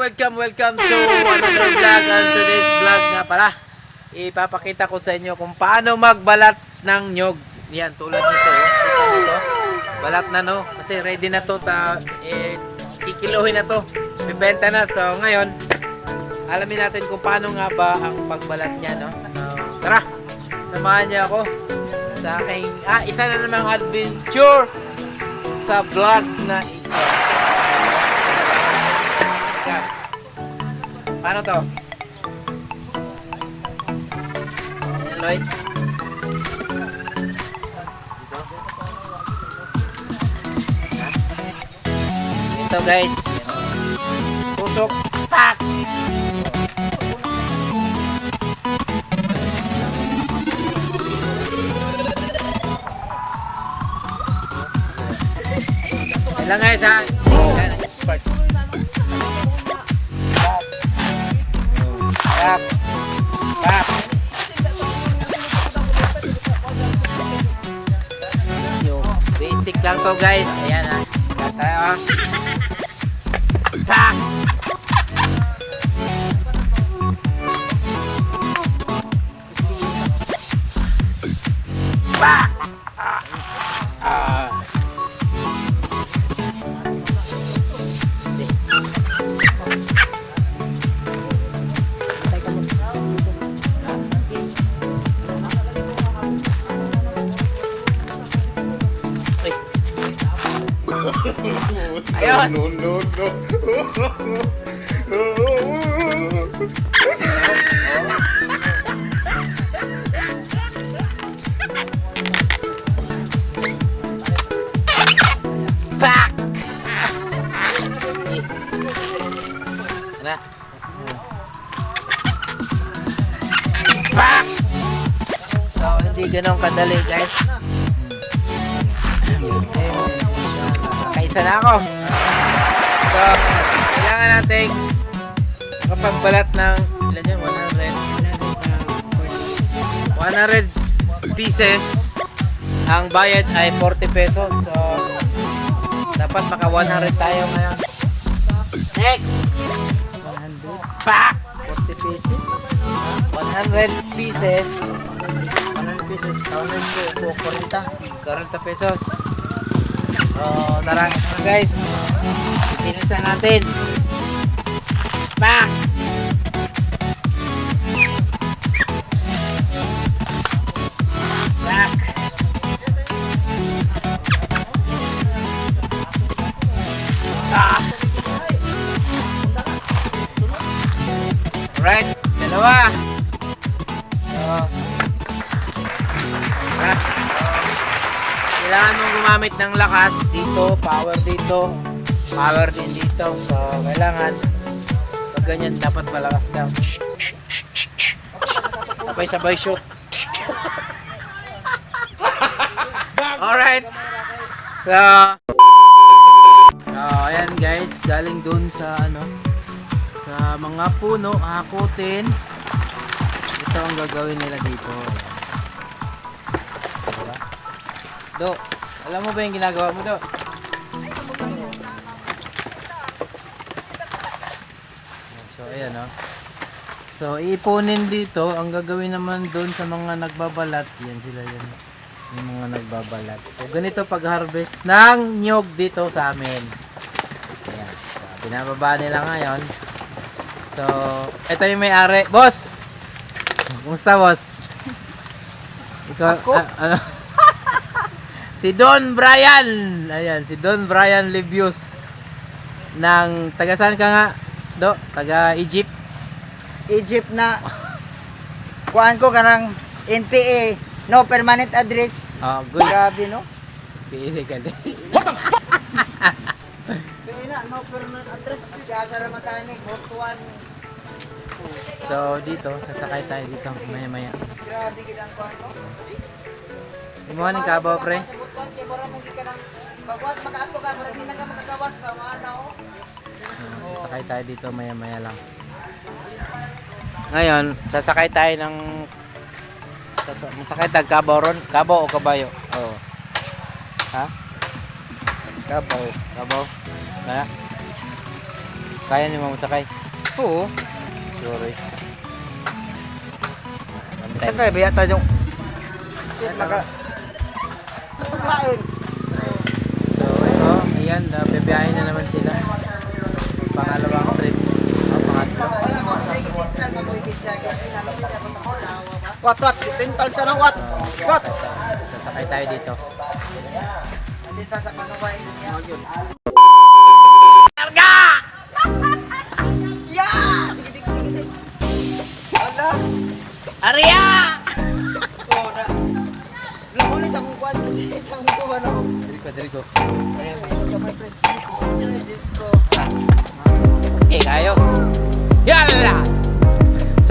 Welcome, welcome to another vlog. And today's vlog nga pala, ipapakita ko sa inyo kung paano magbalat ng nyog. Yan, tulad nito. oh. Nito. Balat na no, kasi ready na to. Ta, eh, kikiluhin na to. Bibenta na. So, ngayon, alamin natin kung paano nga ba ang pagbalat niya, no? So, tara, samahan niyo ako sa aking, ah, isa na namang adventure sa vlog na ito. Paano to? Lloyd. Ito guys. Tusok. Yan lang guys ha. Basic lang to guys. Ayan ha. Yan tayo ha. Pak. Ayos! No, no, no. Pak! Ano? Pak! So, hindi ganun kadali, guys. Kaisa na ako. So, kailangan natin kapagbalat ng ilan yun? 100 100 pieces. Ang bayad ay 40 pesos. So dapat maka 100 tayo ngayon. Next! 100, pak 40 pieces, 100 pieces 100 pieces, 100 po, 40. 40 pesos so tara na guys. Pinisan natin. Pak kailangan mong gumamit ng lakas dito, power dito, power din dito. So, kailangan pag ganyan dapat malakas daw. Sabay-sabay shoot. Alright. So, So, ayan guys, galing dun sa ano, sa mga puno, hakutin. Ito ang gagawin nila dito. Do, alam mo ba yung ginagawa mo, Do? So, ayan o. So, iipunin dito. Ang gagawin naman doon sa mga nagbabalat. Yan sila yan. Yung mga nagbabalat. So, ganito pag-harvest ng nyog dito sa amin. Ayan. So, binababa nila ngayon. So, ito yung may-ari. Boss! Kumusta, boss? Ikaw, a- ano? si Don Brian! Ayan, si Don Brian Libius. Ng, taga saan ka nga? Do, taga Egypt. Egypt na kuan ko kanang NPA no permanent address Oh, good. grabe no Pili ka din. na no permanent address siya sa ramatani botuan So, dito, sasakay tayo dito. Maya-maya. grabe gid ang kuan no Kumuha ng kabaw, pre. Bagwas makaadto ka mura di na ka makagawas ka oh Uh, sasakay tayo dito maya-maya lang. ngayon, sasakay tayo ng sasa- masakay tag kabaw ron, kabaw o kabayo? Oo. Ha? Kabaw, kabaw. Kaya? Kaya niyo mamasakay? Oo. Sorry. Saan kaya ba yata yung... Maka... Pagkain. Ayan, uh, bibiyahin na naman sila. Pangalawang trip. Oh, pangatlo. Ako? Wat, wat. Tintal siya ng wat. Wat. Sasakay tayo dito. Nandito sa panuwain niya. Karga! Yeah! Wala. Aria! Oh, na. Lumulis akong kwan. Ang ko, ano? Diri ko, diri ko.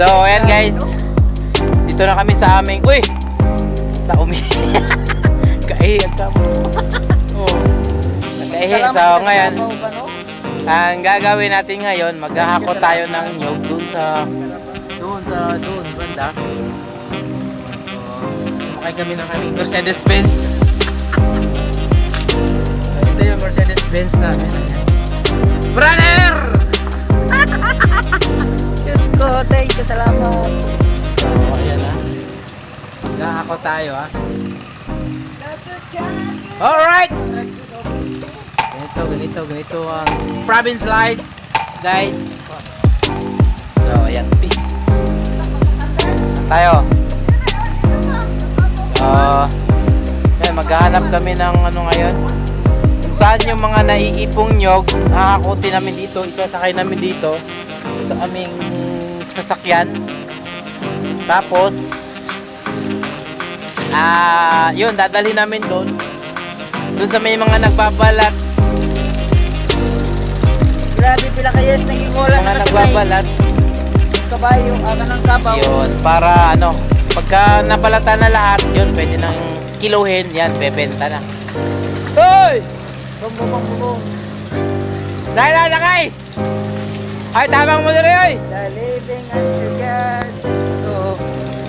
So, ayan guys. Dito na kami sa aming... Uy! Sa umi. Kaiyan ka mo. oh. Kaihi. So, ngayon, ang gagawin natin ngayon, maghahako tayo ng nyog dun sa... Doon sa, doon, banda. Sumakay kami ng aming Mercedes-Benz. so, ito yung Mercedes-Benz namin. Brother! Diyos ko, thank you, salamat. So, ayan na. Maghahako tayo, ha. Alright! Ganito, ganito, ganito ang province life, guys. So, ayan. Tayo. Uh, ayan, maghahanap kami ng ano ngayon. Kung saan yung mga naiipong nyog, nakakuti namin dito, isasakay namin dito sa aming sasakyan. Tapos, ah, yun, dadalhin namin doon. Doon sa may mga nagbabalat, Grabe pila kayo naging wala mga na nagbabalat. kabayo, aga ng kabaw. Yun, para ano, pagka nabalata na lahat, yun, pwede nang kiluhin, yan, bebenta na. Hoy! Bum, bum, bum, bum. Dahil na, lakay! Ay, tamang mo na rin, oy! The living and sugars. So,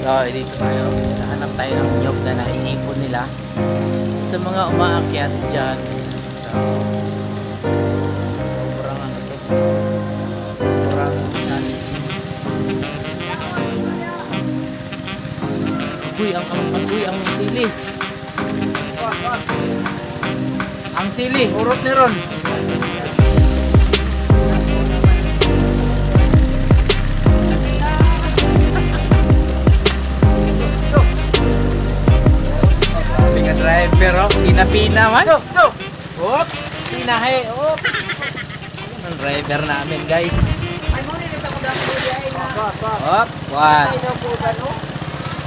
so dito tayo. Hanap tayo ng nyog na naiipon nila. Sa mga umaakyat dyan. So, sobrang ano to. So, sobrang challenging. Uy, ang, ang, ang, uy, ang sili. Ang sili, urot ni Ron. Driver, oh. Pina-pina man. Go, go! Hop! Pinahe, hop! Ang driver namin, guys. Ay, muna na sa kudang huli ay na. Hop! What? Sakay daw po ba, no?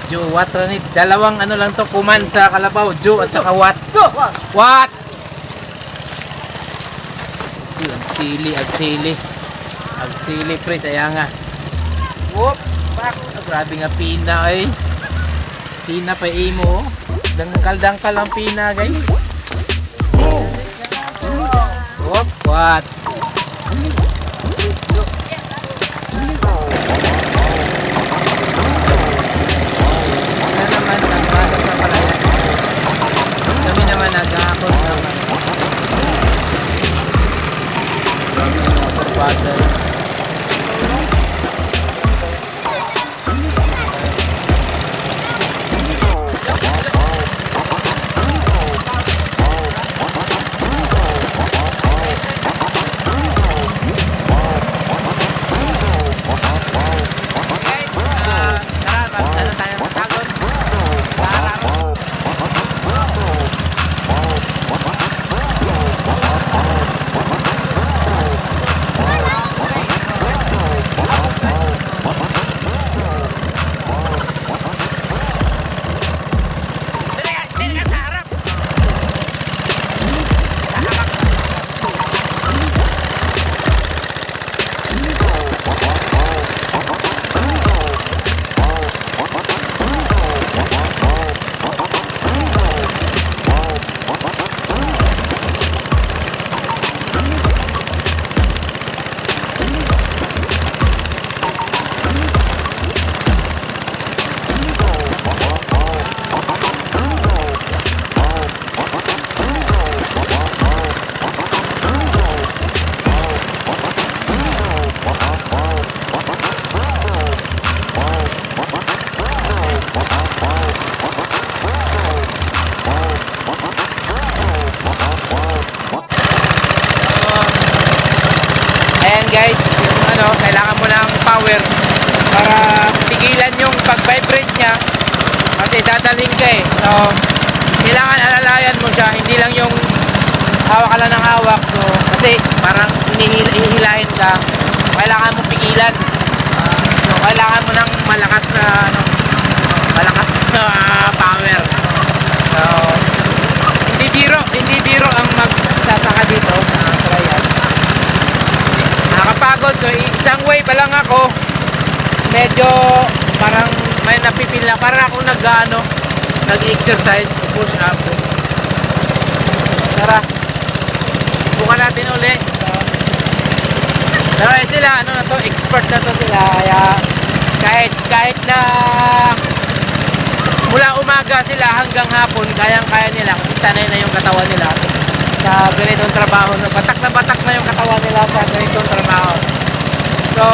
Jo, what ranit? Dalawang ano lang to, kuman sa kalabaw. Jo at saka what? Go! What? Uy, ang sili, ang sili. Ang sili, pre, saya nga. Whoop! Pak! Ah, grabe nga pina, ay. Pina pa imo, oh. Dangkal-dangkal ang pina, guys. Whoop! What? Power para pigilan yung pag-vibrate niya kasi dadaling ka eh. So, kailangan alalayan mo siya, hindi lang yung hawak ka lang ng hawak. So, kasi parang hinihil, hihilahin ka. Kailangan mo pigilan. So, kailangan mo ng malakas na ano, malakas na power. So, hindi biro, hindi biro ang magsasaka dito sa trial. Nakakapagod. So, isang way pa lang ako. Medyo parang na. Parang ako nag, ano, nag-exercise, push up. Tara. Bukan natin uli. Pero eh, sila, ano na to, expert na to sila. Kaya kahit, kahit na mula umaga sila hanggang hapon, kayang-kaya nila kasi sanay na yung katawan nila sa ganitong trabaho. No? Batak na batak na yung katawan nila sa ganitong trabaho. So,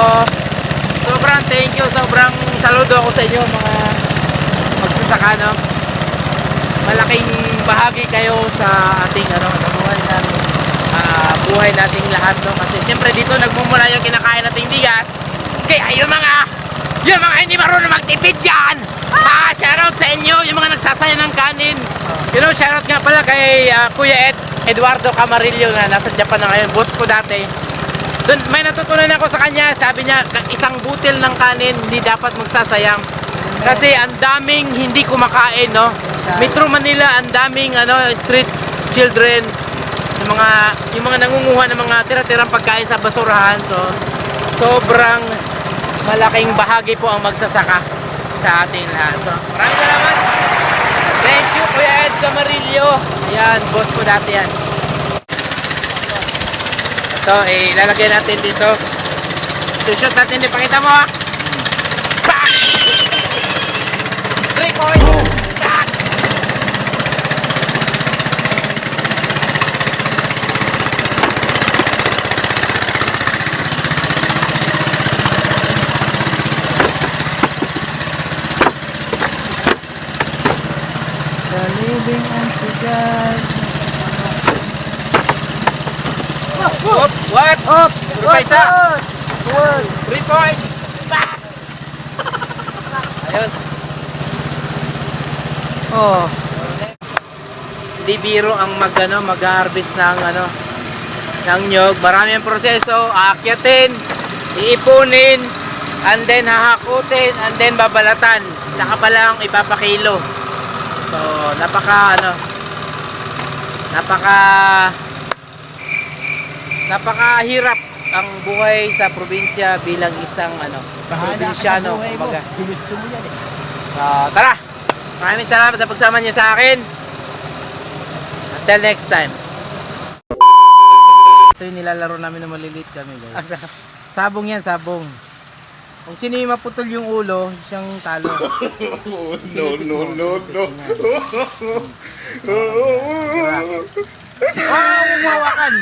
sobrang thank you, sobrang saludo ako sa inyo mga magsasaka, no? Malaking bahagi kayo sa ating ano, buhay natin. ah, buhay nating lahat, no? Kasi siyempre dito nagmumula yung kinakain nating bigas. Kaya yung mga yung mga hindi marunong magtipid dyan! Ah, shoutout sa inyo, yung mga nagsasaya ng kanin. You know, shoutout nga pala kay ah, Kuya Ed, Eduardo Camarillo na nasa Japan na ngayon, boss ko dati. Doon, may natutunan ako sa kanya, sabi niya, "Ka- isang butil ng kanin, hindi dapat magsasayang. Kasi ang daming hindi kumakain, no? Metro Manila, ang daming ano, street children, yung mga yung mga nangunguha ng mga tira-tirang pagkain sa basurahan. So, sobrang malaking bahagi po ang magsasaka sa ating lahat. So, maraming salamat. Thank you, Kuya Ed Camarillo. Ayan, boss ko dati yan. Ito, eh, ilalagay natin dito. Sushoot natin, ipakita mo ah. Pak! Three points! Pak! The living and the gods. Whoop! What? Up! Points ah! Good! Three points! Pak! Ayos. Oh, Hindi biro ang mag, ano, mag-harvest ng ano, ng nyog. Marami ang proseso. Aakyatin, iipunin, and then hahakutin, and then babalatan. Tsaka pa lang ipapakilo. So, napaka ano, napaka napakahirap ang buhay sa probinsya bilang isang ano, probinsyano, kumbaga. So, tara! Maraming salamat sa pagsama niyo sa akin. Until next time. ito yung nilalaro namin na maliliit kami guys. Sabong yan, sabong. Kung sino yung maputol yung ulo, siyang talo. no, no, no, no. Oh, humawakan!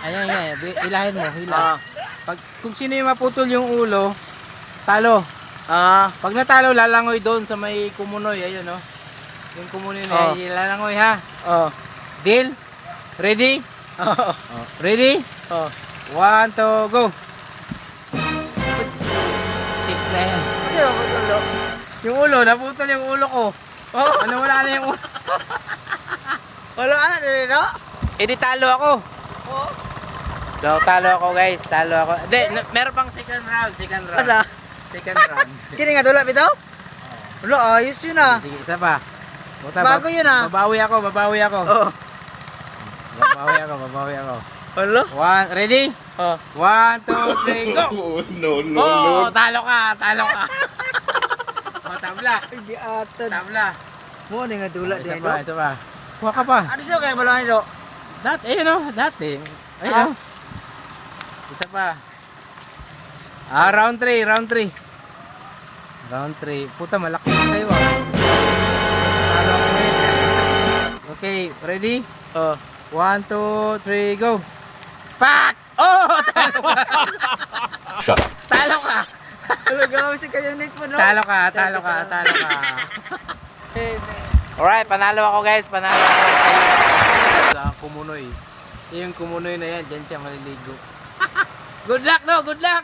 Ayan, ayan. bi- Hilahin mo, hila. Ah. Pag, kung sino yung maputol yung ulo, talo. Ah, Pag natalo, lalangoy doon sa may kumunoy. Ayun, no? Yung kumunoy na Oh. lalangoy ha. oh. Deal? Ready? Oh. Oh. Ready? Oh. One, two, go! Na yan. Yung ulo, naputol yung ulo ko. Oh. Ano wala na yung ulo? Wala ka na no? Eh di talo ako. Oo. So, talo ako guys. Talo ako. Hindi, Meron pang second round, second round. Asa? Second round. Kini nga dula bitaw? Wala, ayos yun ah. Sige, isa pa. Puta, Bago yun, ah. Babawi ako, babawi ako. Oh. Babawi ako, babawi ako. Wala? One, ready? Oh. One, two, three, go! Oh, no, no, Oh, no. talo ka, talo ka. oh, tabla. Hindi atan. Tabla. Mo ni nga dula Isa di pa, isa pa. Kuha ka pa. Ano siya kay malani do? Dati, eh, no? Dati. Ayun, Ah. no? Isa pa. Ah, round 3, round 3. Round 3. Puta, malaki na sa'yo, ah. Ngayon. Okay, ready? Oh. One, two, three, go! Pak! Oh! Talo ka! Talo ka! Talaga si kayo Nick mo no. Talo ka, talo ka, talo ka. Alright, panalo ako guys. Panalo ako. Sa Kumunoy. Yung Kumunoy na yan, dyan siya maliligo. Good luck no, good luck.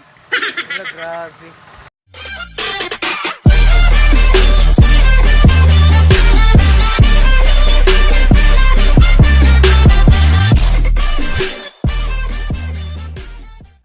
Grabe.